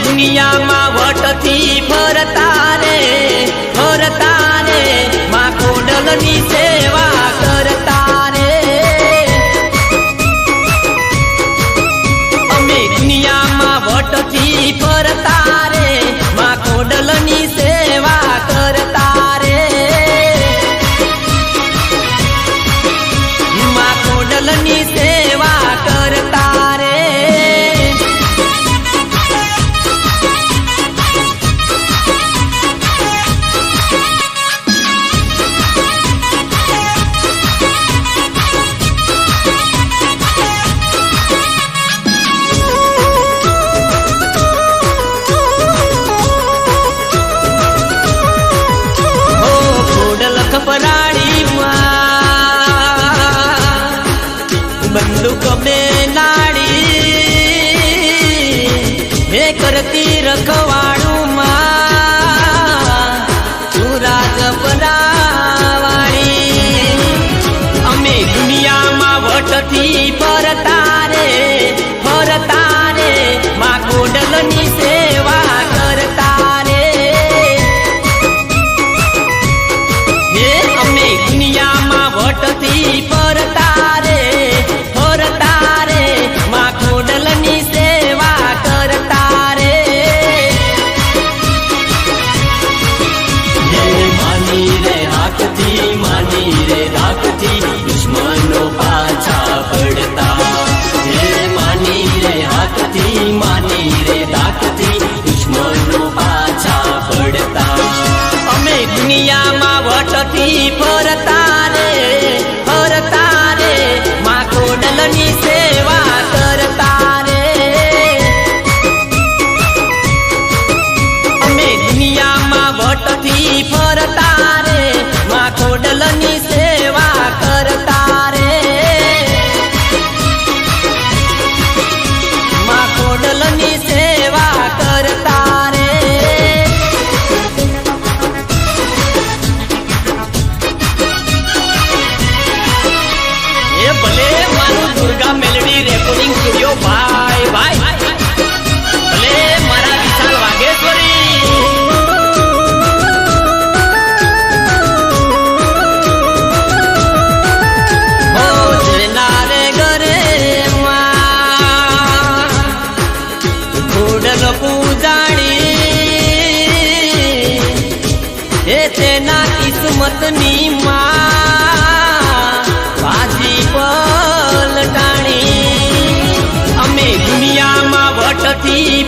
દુનિયામાં વટથી ફરતા રે ફરતા રે માં કોડલની સેવા કરતા રે અમે દુનિયામાં વટથી ગમે લાડી હે કરતી રખવાડું માં અમે દુનિયામાં વટથી ફરતા રે ફરતા રે મા કોડલની સેવા કરતા રે હે, અમે દુનિયામાં વટથી put it time. એ તેના કિસ્મતની માં.